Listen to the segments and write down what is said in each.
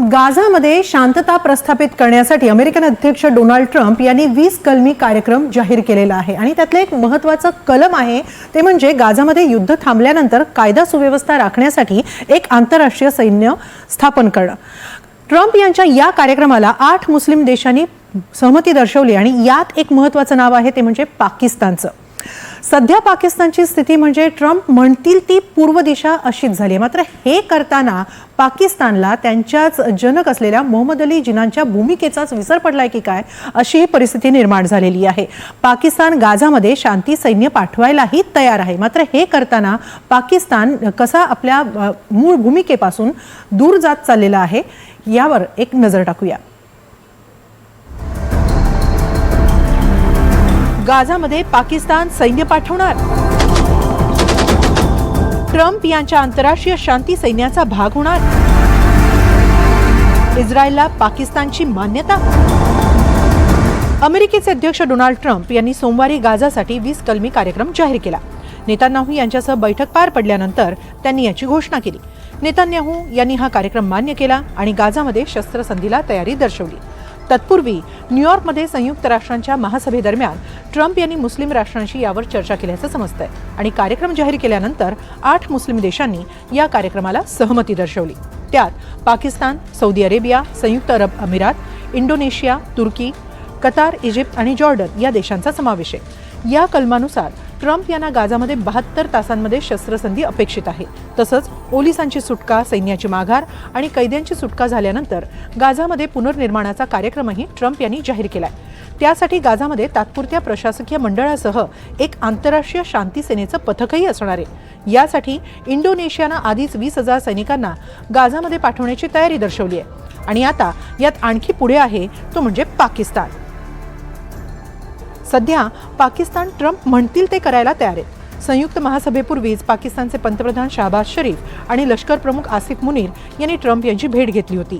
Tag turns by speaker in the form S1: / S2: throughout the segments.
S1: गाझामध्ये शांतता प्रस्थापित करण्यासाठी अमेरिकन अध्यक्ष डोनाल्ड ट्रम्प यांनी वीस कलमी कार्यक्रम जाहीर केलेला आहे. आणि त्यातलं एक महत्त्वाचं कलम आहे ते म्हणजे गाझामध्ये युद्ध थांबल्यानंतर कायदा सुव्यवस्था राखण्यासाठी एक आंतरराष्ट्रीय सैन्य स्थापन करणं. ट्रम्प यांच्या या कार्यक्रमाला आठ मुस्लिम देशांनी सहमती दर्शवली आणि यात एक महत्त्वाचं नाव आहे ते म्हणजे पाकिस्तानचं. सध्या पाकिस्तानची स्थिती म्हणजे ट्रम्प म्हणतील ती पूर्व दिशा अशीच झाली आहे. मात्र हे करताना पाकिस्तानला त्यांच्याच जनक असलेल्या मोहम्मद अली जिनांच्या भूमिकेचाच विसर पडलाय की काय अशी ही परिस्थिती निर्माण झालेली आहे. पाकिस्तान गाझामध्ये शांती सैन्य पाठवायलाही तयार आहे. मात्र हे करताना पाकिस्तान कसा आपल्या मूळ भूमिकेपासून दूर जात चाललेला आहे यावर एक नजर टाकूया. गाझामध्ये पाकिस्तान सैन्य पाठवणार. ट्रम्प यांच्या आंतरराष्ट्रीय शांती सैन्याचा भाग होणार. इस्रायलला पाकिस्तानची मान्यता. अमेरिकेचे अध्यक्ष डोनाल्ड ट्रम्प यांनी सोमवारी गाझासाठी वीस कलमी कार्यक्रम जाहीर केला. नेतान्याहू यांच्यासह बैठक पार पडल्यानंतर त्यांनी याची घोषणा केली. नेतान्याहू यांनी हा कार्यक्रम मान्य केला आणि गाझामध्ये शस्त्रसंधीला तयारी दर्शवली. तत्पूर्वी न्यूयॉर्कमध्ये संयुक्त राष्ट्रांच्या महासभेदरम्यान ट्रम्प यांनी मुस्लिम राष्ट्रांशी यावर चर्चा केल्याचं समजतंय. आणि कार्यक्रम जाहीर केल्यानंतर आठ मुस्लिम देशांनी या कार्यक्रमाला सहमती दर्शवली. त्यात पाकिस्तान सौदी अरेबिया संयुक्त अरब अमिरात इंडोनेशिया तुर्की कतार इजिप्त आणि जॉर्डन या देशांचा समावेश आहे. या कलमानुसार ट्रम्प यांना गाझामध्ये बहात्तर तासांमध्ये शस्त्रसंधी अपेक्षित आहे. तसंच ओलिसांची सुटका सैन्याची माघार आणि कैद्यांची सुटका झाल्यानंतर गाझामध्ये पुनर्निर्माणाचा कार्यक्रमही ट्रम्प यांनी जाहीर केलाय. त्यासाठी गाझामध्ये तात्पुरत्या प्रशासकीय मंडळासह एक आंतरराष्ट्रीय शांती सेनेचं पथकही असणार आहे. यासाठी इंडोनेशियानं आधीच वीस हजार सैनिकांना गाझामध्ये पाठवण्याची तयारी दर्शवली आहे. आणि आता यात आणखी पुढे आहे तो म्हणजे पाकिस्तान. सध्या पाकिस्तान ट्रम्प म्हणतील ते करायला तयार आहेत. संयुक्त महासभेपूर्वीच पाकिस्तानचे पंतप्रधान शाहबाज शरीफ आणि लष्कर प्रमुख आसिफ मुनीर यांनी ट्रम्प यांची भेट घेतली होती.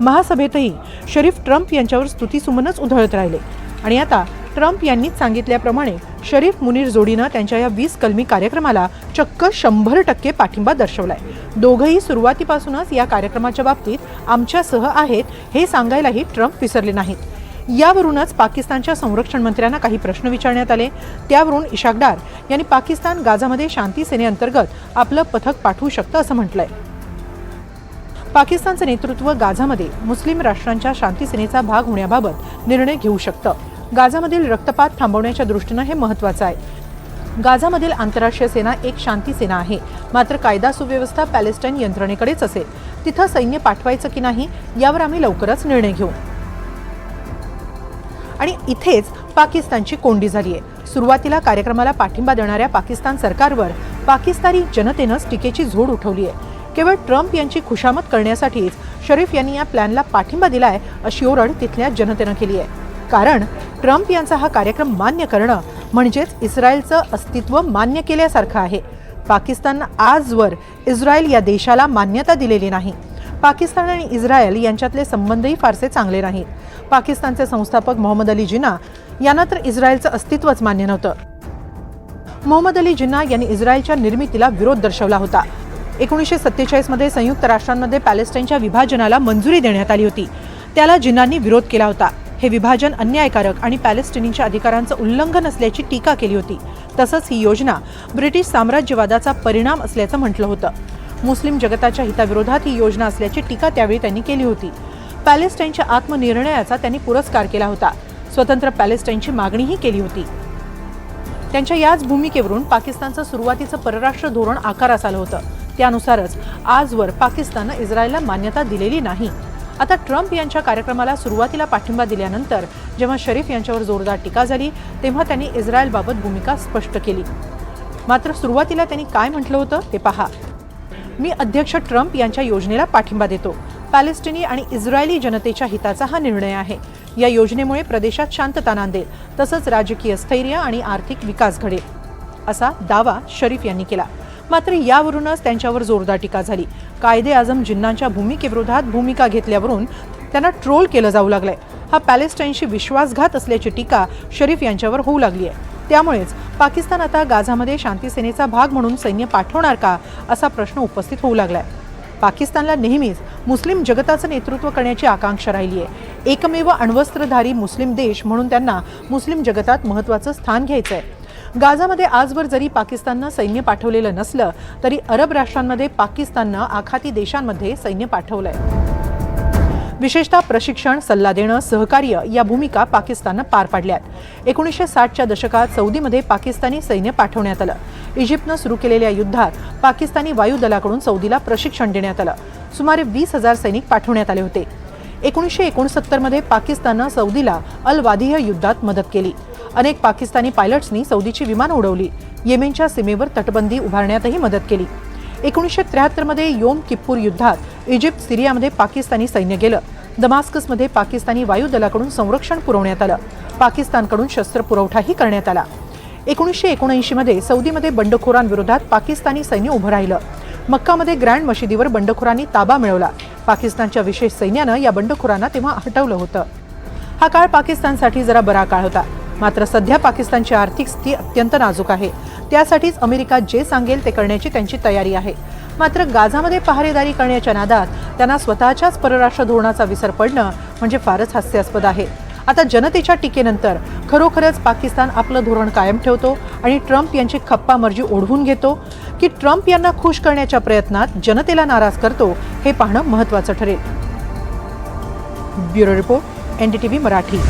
S1: महासभेतही शरीफ ट्रम्प यांच्यावर स्तुतीसुमनच उधळत राहिले आणि आता ट्रम्प यांनीच सांगितल्याप्रमाणे शरीफ मुनीर जोडीनं त्यांच्या या वीस कलमी कार्यक्रमाला चक्क शंभर टक्के पाठिंबा दर्शवलाय. दोघंही सुरुवातीपासूनच या कार्यक्रमाच्या बाबतीत आमच्यासह आहेत हे सांगायलाही ट्रम्प विसरले नाहीत. यावरूनच पाकिस्तानच्या संरक्षण मंत्र्यांना काही प्रश्न विचारण्यात आले. त्यावरून इशाकडार यांनी पाकिस्तान गाझामध्ये शांती सेनेअंतर्गत आपलं पथक पाठवू शकतं असं म्हटलंय. पाकिस्तानचं नेतृत्व गाझामध्ये मुस्लिम राष्ट्रांच्या शांती सेनेचा भाग होण्याबाबत निर्णय घेऊ शकतं. गाझामधील रक्तपात थांबवण्याच्या दृष्टीनं हे महत्त्वाचं आहे. गाझामधील आंतरराष्ट्रीय सेना एक शांती सेना आहे. मात्र कायदा सुव्यवस्था पॅलेस्टाईन यंत्रणेकडेच असेल. तिथं सैन्य पाठवायचं की नाही यावर आम्ही लवकरच निर्णय घेऊ. आणि इथेच पाकिस्तानची कोंडी झाली आहे. सुरुवातीला कार्यक्रमाला पाठिंबा देणाऱ्या पाकिस्तान सरकारवर पाकिस्तानी जनतेनंच टीकेची झोड उठवली आहे. केवळ ट्रम्प यांची खुशामत करण्यासाठीच शरीफ यांनी या प्लॅनला पाठिंबा दिलाय अशी ओरड तिथल्या जनतेनं केली आहे. कारण ट्रम्प यांचा हा कार्यक्रम मान्य करणं म्हणजेच इस्रायलचं अस्तित्व मान्य केल्यासारखं आहे. पाकिस्ताननं आजवर इस्रायल या देशाला मान्यता दिलेली नाही. पाकिस्तान आणि इस्रायल यांच्यातले संबंधही फारसे चांगले नाहीत. पाकिस्तानचे संस्थापक मोहम्मद अली जिना यांना तर इस्रायलचं अस्तित्वच मान्य नव्हतं. मोहम्मद अली जिन्ना यांनी इस्रायलच्या निर्मितीला विरोध दर्शवला होता. एकोणीसशे सत्तेचाळीसमध्ये संयुक्त राष्ट्रांमध्ये पॅलेस्टाईनच्या विभाजनाला मंजुरी देण्यात आली होती. त्याला जिन्नांनी विरोध केला होता. हे विभाजन अन्यायकारक आणि पॅलेस्टिनीच्या अधिकारांचं उल्लंघन असल्याची टीका केली होती. तसंच ही योजना ब्रिटिश साम्राज्यवादाचा परिणाम असल्याचं म्हटलं होतं. मुस्लिम जगताच्या हिताविरोधात ही योजना असल्याची टीका त्यावेळी त्यांनी केली होती. पॅलेस्टाईनच्या आत्मनिर्णयाचा त्यांनी पुरस्कार केला होता. स्वतंत्र पॅलेस्टाईनची मागणीही केली होती. त्यांच्या याच भूमिकेवरून पाकिस्तानचं सुरुवातीचं परराष्ट्र धोरण आकारास आलं होतं. त्यानुसारच आजवर पाकिस्ताननं इस्रायलला मान्यता दिलेली नाही. आता ट्रम्प यांच्या कार्यक्रमाला सुरुवातीला पाठिंबा दिल्यानंतर जेव्हा शरीफ यांच्यावर जोरदार टीका झाली तेव्हा त्यांनी इस्रायलबाबत भूमिका स्पष्ट केली. मात्र सुरुवातीला त्यांनी काय म्हटलं होतं ते पहा. मी अध्यक्ष ट्रम्प यांच्या योजनेला पाठिंबा देतो. पॅलेस्टिनी आणि इस्रायली जनतेच्या हिताचा हा निर्णय आहे. या योजनेमुळे प्रदेशात शांतता नांदेल तसंच राजकीय स्थैर्य आणि आर्थिक विकास घडेल असा दावा शरीफ यांनी केला. मात्र यावरूनच त्यांच्यावर जोरदार टीका झाली. कायदे आझम जिन्नांच्या भूमिकेविरोधात भूमिका घेतल्यावरून त्यांना ट्रोल केलं जाऊ लागलंय. हा पॅलेस्टाईनशी विश्वासघात असल्याची टीका शरीफ यांच्यावर होऊ लागली आहे. त्यामुळेच पाकिस्तान आता गाझामध्ये शांतीसेनेचा भाग म्हणून सैन्य पाठवणार का असा प्रश्न उपस्थित होऊ लागलाय. पाकिस्तानला नेहमीच मुस्लिम जगताचं नेतृत्व करण्याची आकांक्षा राहिली आहे एकमेव अण्वस्त्रधारी मुस्लिम देश म्हणून त्यांना मुस्लिम जगतात महत्त्वाचं स्थान घ्यायचं आहे गाझामध्ये आजवर जरी पाकिस्ताननं सैन्य पाठवलेलं नसलं तरी अरब राष्ट्रांमध्ये पाकिस्ताननं आखाती देशांमध्ये सैन्य पाठवलं आहे विशेषतः प्रशिक्षण सल्ला देणं सहकार्य या भूमिका पाकिस्ताननं पार पाडल्यात एकोणीसशे साठच्या दशकात सौदीमध्ये पाकिस्तानी सैन्य पाठवण्यात आलं. इजिप्तनं सुरू केलेल्या युद्धात पाकिस्तानी वायुदलाकडून सौदीला प्रशिक्षण देण्यात आलं. सुमारे वीस हजार सैनिक पाठवण्यात आले होते. एकोणीसशे एकोणसत्तरमध्ये पाकिस्ताननं सौदीला अल वादिह युद्धात मदत केली. अनेक पाकिस्तानी पायलट्सनी सौदीची विमानं उडवली. येमेनच्या सीमेवर तटबंदी उभारण्यातही मदत केली. एकोणीसशे त्र्याहत्तरमध्ये योम किप्पूर युद्धात इजिप्त सिरियामध्ये पाकिस्तानी सैन्य गेलं. दमास्कसमध्ये पाकिस्तानी वायुदलाकडून संरक्षण पुरवण्यात आलं. पाकिस्तानकडून शस्त्र पुरवठाही करण्यात आला. एकोणीसशे एकोणऐंशीमध्ये सौदीमध्ये बंडखोरांविरोधात पाकिस्तानी सैन्य उभं राहिलं. मक्कामध्ये ग्रँड मशिदीवर बंडखोरांनी ताबा मिळवला. पाकिस्तानच्या विशेष सैन्यानं या बंडखोरांना तेव्हा हटवलं होतं. हा काळ पाकिस्तानसाठी जरा बरा काळ होता. मात्र सध्या पाकिस्तानची आर्थिक स्थिती अत्यंत नाजूक आहे. त्यासाठीच अमेरिका जे सांगेल ते करण्याची त्यांची तयारी आहे. मात्र गाझामध्ये पहारेदारी करण्याच्या नादात त्यांना स्वतःच्याच परराष्ट्र धोरणाचा विसर पडणं म्हणजे फारच हास्यास्पद आहे. आता जनतेच्या टीकेनंतर खरोखरच पाकिस्तान आपलं धोरण कायम ठेवतो आणि ट्रम्प यांची खप्पा मर्जी ओढवून घेतो की ट्रम्प यांना खुश करण्याच्या प्रयत्नात जनतेला नाराज करतो हे पाहणं महत्त्वाचं ठरेल. Bureau report NDTV Marathi.